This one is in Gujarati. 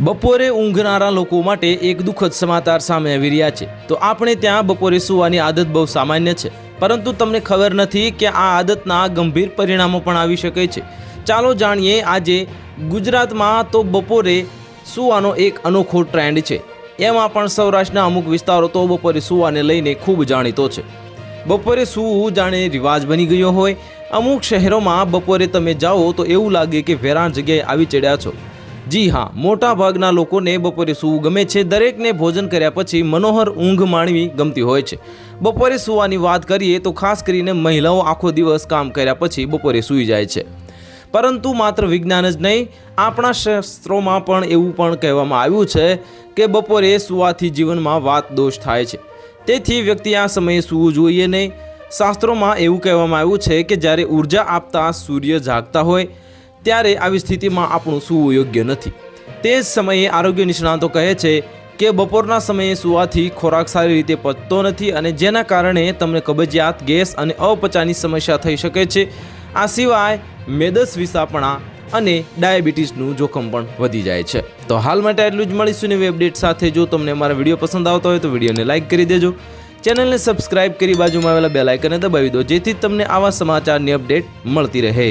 બપોરે ઊંઘનારા લોકો માટે એક દુઃખદ સમાચાર સામે આવી રહ્યા છે. તો આપણે ત્યાં બપોરે સૂવાની આદત બહુ સામાન્ય છે. પરંતુ તમને ખબર નથી કે આ આદતના ગંભીર પરિણામો પણ આવી શકે છે. ચાલો જાણીએ આજે ગુજરાતમાં તો બપોરે સૂવાનો એક અનોખો ટ્રેન્ડ છે. એમાં પણ સૌરાષ્ટ્રના અમુક વિસ્તારો તો બપોરે સૂવાને લઈને ખૂબ જાણીતો છે. બપોરે સૂવું જાણે રિવાજ બની ગયો હોય. અમુક શહેરોમાં બપોરે તમે જાઓ તો એવું લાગે કે વેરાણ જગ્યાએ આવી ચડ્યા છો. જી હા મોટા ભાગના લોકોને બપોરે સૂવું ગમે છે. દરેકને ભોજન કર્યા પછી મનોહર ઊંઘ માણવી ગમતી હોય છે. બપોરે સૂવાની વાત કરીએ તો ખાસ કરીને મહિલાઓ આખો દિવસ કામ કર્યા પછી બપોરે સૂઈ જાય છે. પરંતુ માત્ર વિજ્ઞાન જ નહીં, આપણા શાસ્ત્રોમાં પણ એવું પણ કહેવામાં આવ્યું છે કે બપોરે સૂવાથી જીવનમાં વાત દોષ થાય છે. તેથી વ્યક્તિ આ સમયે સૂવું જોઈએ નહીં. શાસ્ત્રોમાં એવું કહેવામાં આવ્યું છે કે જ્યારે ઊર્જા આપતા સૂર્ય જાગતા હોય ત્યારે આવી સ્થિતિમાં આપણું સૂવું યોગ્ય નથી. તે જ સમયે આરોગ્ય નિષ્ણાતો કહે છે કે બપોરના સમયે સૂવાથી ખોરાક સારી રીતે પચતો નથી અને જેના કારણે તમને કબજિયાત, ગેસ અને અપચાની સમસ્યા થઈ શકે છે. આ સિવાય મેદસ વિસાપણા અને ડાયાબિટીસનું જોખમ પણ વધી જાય છે. તો હાલ માટે એટલું જ મળીશું નવી અપડેટ સાથે. જો તમને મારા વીડિયો પસંદ આવતો હોય તો વિડીયોને લાઇક કરી દેજો. ચેનલને સબસ્ક્રાઇબ કરી બાજુમાં આવેલા બે લાઇકને દબાવી દો, જેથી તમને આવા સમાચારની અપડેટ મળતી રહે.